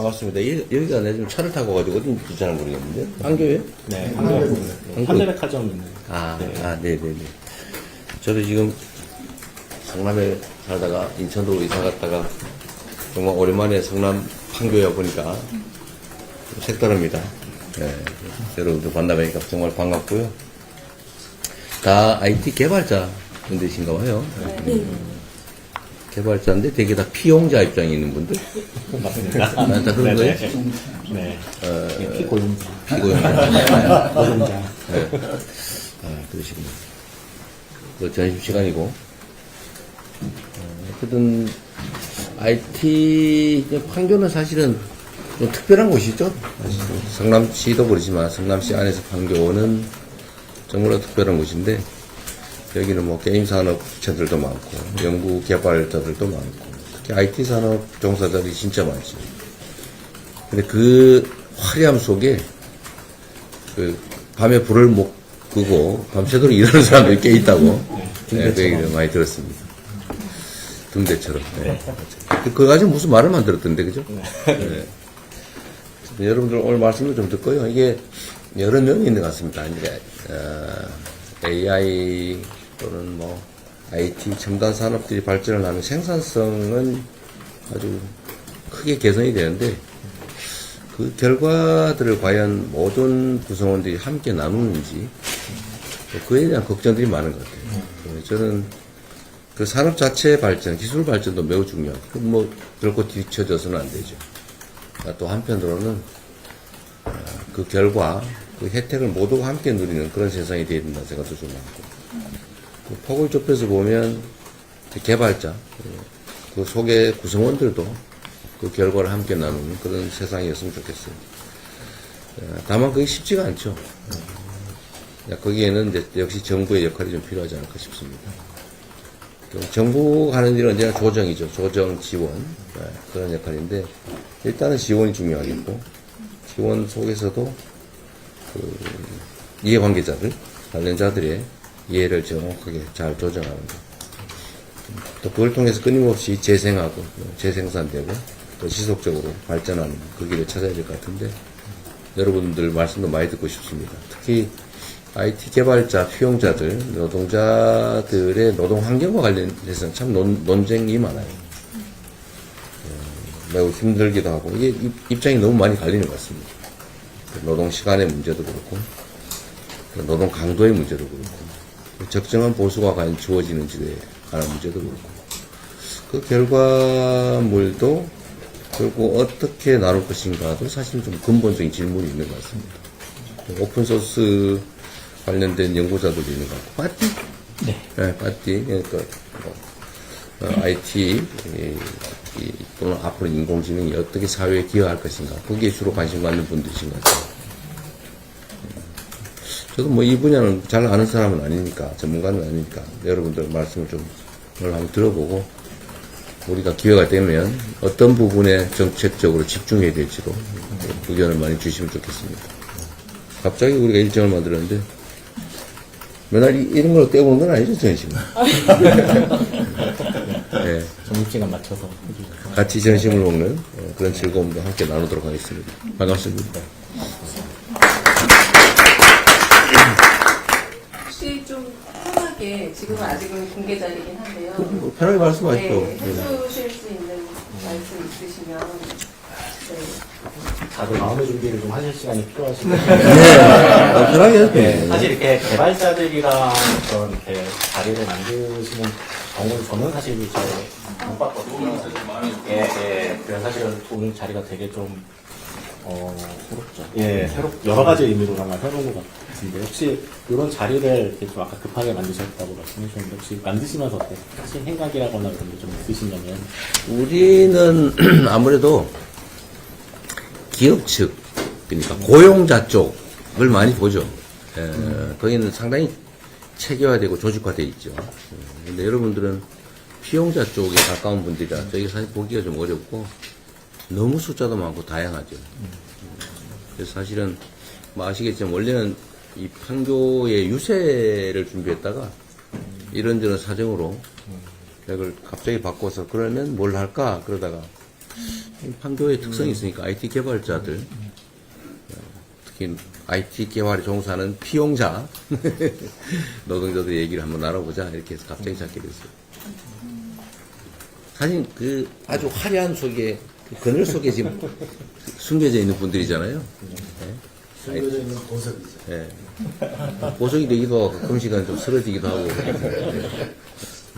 반갑습니다. 이- 여기가 내가 지금 차를 타고 가지고 어딘지 잘 모르겠는데. 판교에? 네, 한국 현대백화점 있는. 아, 네. 아, 네네네. 저도 지금 성남에 살다가 인천으로 이사 갔다가 정말 오랜만에 성남 판교에 보니까 좀 색다릅니다. 네, 여러분들 만나뵈니까 정말 반갑고요. 다 IT 개발자 분들이신가 봐요. 개발자인데 되게 다 피용자 입장에 있는 분들. 맞습니다. 아, 다 그런 네, 거예요? 네. 네. 피고용자. 피고용자. 노동자. 네. 아, 그러시군요. 그 점심 시간이고. 어, 어쨌든, IT, 판교는 사실은 좀 특별한 곳이죠. 사실은. 성남시도 그렇지만 성남시 안에서 판교는 정말로 특별한 곳인데, 여기는 뭐 게임 산업 주체들도 많고, 연구 개발자들도 많고, 특히 IT 산업 종사자들이 진짜 많죠. 근데 그 화려함 속에 그 밤에 불을 못 끄고 밤새도록 일하는 사람들이 꽤 있다고 네, 그 얘기를 많이 들었습니다. 등대처럼. 네. 그, 그거 가지고 무슨 말을 만들었던데, 그죠? 네. 여러분들 오늘 말씀을 좀 듣고요. 이게 여러 면이 있는 것 같습니다. 이제, 어, AI 또는 뭐, IT 첨단 산업들이 발전을 하면 생산성은 아주 크게 개선이 되는데, 그 결과들을 과연 모든 구성원들이 함께 나누는지 또 그에 대한 걱정들이 많은 것 같아요. 네, 저는 그 산업 자체 발전, 기술 발전도 매우 중요하고 그뭐 결코 뒤쳐져서는 안 되죠. 아, 또 한편으로는 아, 그 결과, 그 혜택을 모두가 함께 누리는 그런 세상이 되어야 된다는 생각도 좀 많고 그 폭을 좁혀서 보면 그 개발자, 그 속의 구성원들도 그 결과를 함께 나누는 그런 세상이었으면 좋겠어요. 어, 다만 그게 쉽지가 않죠. 어, 거기에는 이제 역시 정부의 역할이 좀 필요하지 않을까 싶습니다. 그 정부가 하는 일은 언제나 조정이죠. 조정, 지원. 네, 그런 역할인데, 일단은 지원이 중요하겠고, 지원 속에서도 그 이해관계자들, 관련자들의 이해를 정확하게 잘 조정하는 것. 또 그걸 통해서 끊임없이 재생하고 재생산되고 또 지속적으로 발전하는 그 길을 찾아야 될 것 같은데 여러분들 말씀도 많이 듣고 싶습니다. 특히 IT 개발자, 피용자들, 노동자들의 노동 환경과 관련해서는 참 논, 논쟁이 많아요. 어, 매우 힘들기도 하고 이게 입- 입장이 너무 많이 갈리는 것 같습니다. 그 노동 시간의 문제도 그렇고 그 노동 강도의 문제도 그렇고 그 적정한 보수가 과연 주어지는지에 관한 문제도 그렇고 그 결과물도 결국 어떻게 나눌 것인가도 사실 좀 근본적인 질문이 있는 것 같습니다. 오픈소스 관련된 연구자들도 있는 것 같고 파티? 네. 네, 파티 그러니까 뭐, 어, IT 이, 이, 또는 앞으로 인공지능이 어떻게 사회에 기여할 것인가 거기에 주로 관심 갖는 분들이신 것 같아요. 저도 뭐 이 분야는 잘 아는 사람은 아니니까 전문가는 아니니까 여러분들 말씀을 좀 오늘 한번 들어보고 우리가 기회가 되면 어떤 부분에 정책적으로 집중해야 될지도 의견을 많이 주시면 좋겠습니다. 갑자기 우리가 일정을 만들었는데 맨날 이- 이런 걸로 떼오는 건 아니죠, 전심은. 네, 점심시간 맞춰서. 같이 점심을 먹는 어, 그런 즐거움도 함께 나누도록 하겠습니다. 반갑습니다. 혹시 좀 편하게 지금은 아직은 공개 자리긴 한데요. 뭐 편하게 말씀하시죠. 네, 네. 해주실 수 있는 말씀 있으시면 네. 다들 마음의 준비를 좀 하실 시간이 필요하시고. 네, 어, 편하게 해도 네. 사실 이렇게 개발자들이랑 어떤 이렇게 자리를 만드시는 경우는 저는 사실 잘 못 봤거든요. 예, 예. 그래서 사실은 오늘 자리가 되게 좀, 어, 새롭죠. 예, 새롭, 여러 가지 의미로 정말 새로운 것 같은데, 혹시 이런 자리를 좀 아까 급하게 만드셨다고 말씀해 주셨는데, 혹시 만드시면서 어때? 하신 생각이라거나 그런 게 좀 있으시냐면, 우리는 아무래도 기업 측, 그러니까 고용자 쪽을 많이 보죠. 에, 거기는 상당히 체계화되고 조직화되어 있죠. 음, 근데 여러분들은 피용자 쪽에 가까운 분들이라 저희가 사실 보기가 좀 어렵고 너무 숫자도 많고 다양하죠. 음, 그래서 사실은 뭐 아시겠지만 원래는 이 판교의 유세를 준비했다가 이런저런 사정으로 이걸 갑자기 바꿔서 그러면 뭘 할까 그러다가 판교의 특성이 있으니까 IT 개발자들, 어, 특히 IT 개발에 종사하는 피용자 노동자들 얘기를 한번 나눠보자 이렇게 해서 갑자기 찾게 됐어요. 사실 그 아주 화려한 속에 그 그늘 속에 지금 숨겨져 있는 분들이잖아요. 숨겨져 있는 보석이죠. 예. 보석이 되기도 하고 가끔씩은 좀 쓰러지기도 하고.